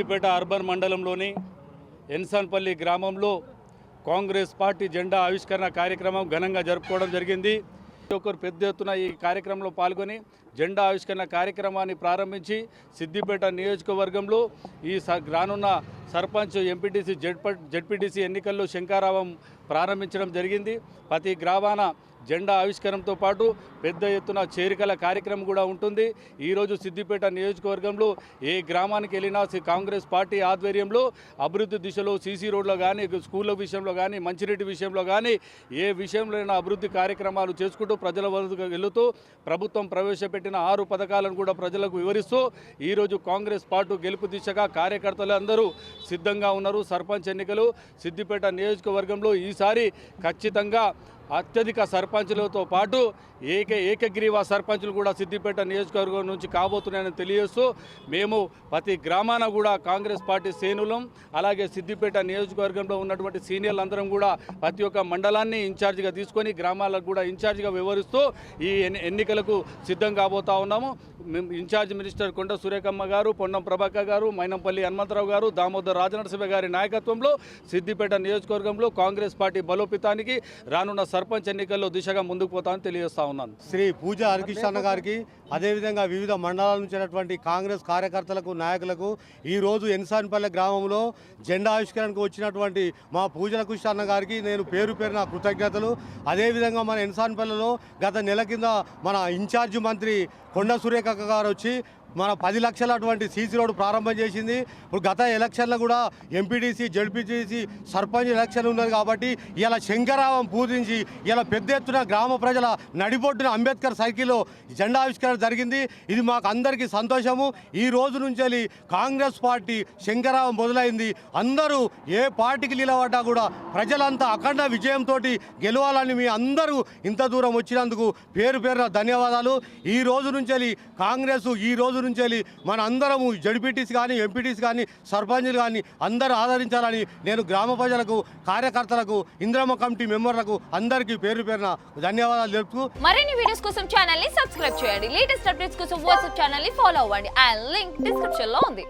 Siddipet urban మండలంలోని ఎన్సాన్పల్లి గ్రామంలో Congress party జెండా ఆవిష్కరణ కార్యక్రమం ఘనంగా జరుపుకోవడం జరిగింది. ఒకరు పెద్ద ఎత్తున ఈ కార్యక్రమంలో పాల్గొని జెండా ఆవిష్కరణ కార్యక్రమాన్ని ప్రారంభించి సిద్దిపేట నియోజకవర్గంలో ఈ స- రానున్న సర్పంచ్ ఎంపీటీసీ జెడ్ప జడ్పీటీసీ ఎన్నికల్లో శంకారావం ప్రారంభించడం జరిగింది. ప్రతి గ్రామాన జెండా ఆవిష్కరణతో పాటు పెద్ద ఎత్తున చేరికల కార్యక్రమం కూడా ఉంటుంది. ఈరోజు సిద్దిపేట నియోజకవర్గంలో ఏ గ్రామానికి వెళ్ళినా కాంగ్రెస్ పార్టీ ఆధ్వర్యంలో అభివృద్ధి దిశలో సీసీ రోడ్లో కానీ స్కూళ్ళ విషయంలో కానీ మంచినీటి విషయంలో కానీ ఏ విషయంలో అభివృద్ధి కార్యక్రమాలు చేసుకుంటూ ప్రజల వద్దకు వెళుతూ ప్రభుత్వం ప్రవేశపెట్టిన ఆరు పథకాలను కూడా ప్రజలకు వివరిస్తూ ఈరోజు కాంగ్రెస్ పార్టీ గెలుపు దిశగా కార్యకర్తలు అందరూ సిద్ధంగా ఉన్నారు. సర్పంచ్ ఎన్నికలు సిద్దిపేట నియోజకవర్గంలో ఈసారి ఖచ్చితంగా అత్యధిక సర్పంచులతో పాటు ఏక ఏకగ్రీవ సర్పంచులు కూడా సిద్దిపేట నియోజకవర్గం నుంచి కాబోతున్నాయని తెలియజేస్తూ మేము ప్రతి గ్రామాన కూడా కాంగ్రెస్ పార్టీ శ్రేణులం అలాగే సిద్దిపేట నియోజకవర్గంలో ఉన్నటువంటి సీనియర్లు అందరం కూడా ప్రతి ఒక్క మండలాన్ని ఇన్ఛార్జిగా తీసుకొని గ్రామాలకు కూడా ఇన్ఛార్జిగా వివరిస్తూ ఈ ఎన్ని- ఎన్నికలకు సిద్ధం కాబోతా ఉన్నాము. ఇన్ఛార్జ్ మినిస్టర్ కొండ సురేఖమ్మ గారు పొన్నం ప్రభాకర్ గారు మైనంపల్లి హనుమంతరావు గారు దామోదర్ రాజనరసింహ గారి నాయకత్వంలో సిద్దిపేట నియోజకవర్గంలో కాంగ్రెస్ పార్టీ బలోపేతానికి రానున్న సర్పంచ్ ఎన్నికల్లో దిశగా ముందుకు పోతామని తెలియజేస్తా ఉన్నాను. శ్రీ పూజ హరికృష్ణ గారికి అదేవిధంగా వివిధ మండలాల నుంచి ఉన్నటువంటి కాంగ్రెస్ కార్యకర్తలకు నాయకులకు ఈరోజు ఎన్సాన్పల్లె గ్రామంలో జెండా ఆవిష్కరణకు వచ్చినటువంటి మా పూజల కృష్ణ గారికి నేను పేరు పేరు నా కృతజ్ఞతలు. అదేవిధంగా మన ఎన్సాన్పల్లెలో గత నెల కింద మన ఇన్ఛార్జ్ మంత్రి కొండ సురేఖ గారు వచ్చి మన పది లక్షల అటువంటి సీసీ రోడ్డు ప్రారంభం చేసింది. ఇప్పుడు గత ఎలక్షన్లో కూడా ఎంపీటీసీ జడ్పీటీసీ సర్పంచ్ ఎలక్షన్ ఉన్నది కాబట్టి ఇలా శంకరావం పూజించి ఇలా పెద్ద ఎత్తున గ్రామ ప్రజల నడిబొడ్డున అంబేద్కర్ సైకిల్లో జెండా ఆవిష్కరణ జరిగింది. ఇది మాకు అందరికీ సంతోషము. ఈ రోజు నుంచి కాంగ్రెస్ పార్టీ శంకరావం మొదలైంది. అందరూ ఏ పార్టీకి నిలబడ్డా కూడా ప్రజలంతా అఖండ విజయంతో గెలవాలని మీ అందరూ ఇంత దూరం వచ్చినందుకు పేరు పేరున ధన్యవాదాలు. ఈ రోజు నుంచి కాంగ్రెస్ ఈ రోజు నుంచి మన అందరము జడ్పీటీసీ కానీ ఎంపీటీసీ కానీ సర్పంచ్లు కానీ అందరూ ఆదరించాలని నేను గ్రామ ప్రజలకు కార్యకర్తలకు ఇంద్రమ్మ కమిటీ మెంబర్లకు అందరికీ పేరు పేరున ధన్యవాదాలు తెలుపుతూ మరిన్ని వీడియోస్ కోసం ఛానల్ని సబ్స్క్రైబ్ చేయండి. లేటెస్ట్ అప్డేట్స్ కోసం వాట్సాప్ ఛానల్ని ఫాలో అవ్వండి. అండ్ లింక్ డిస్క్రిప్షన్లో ఉంది.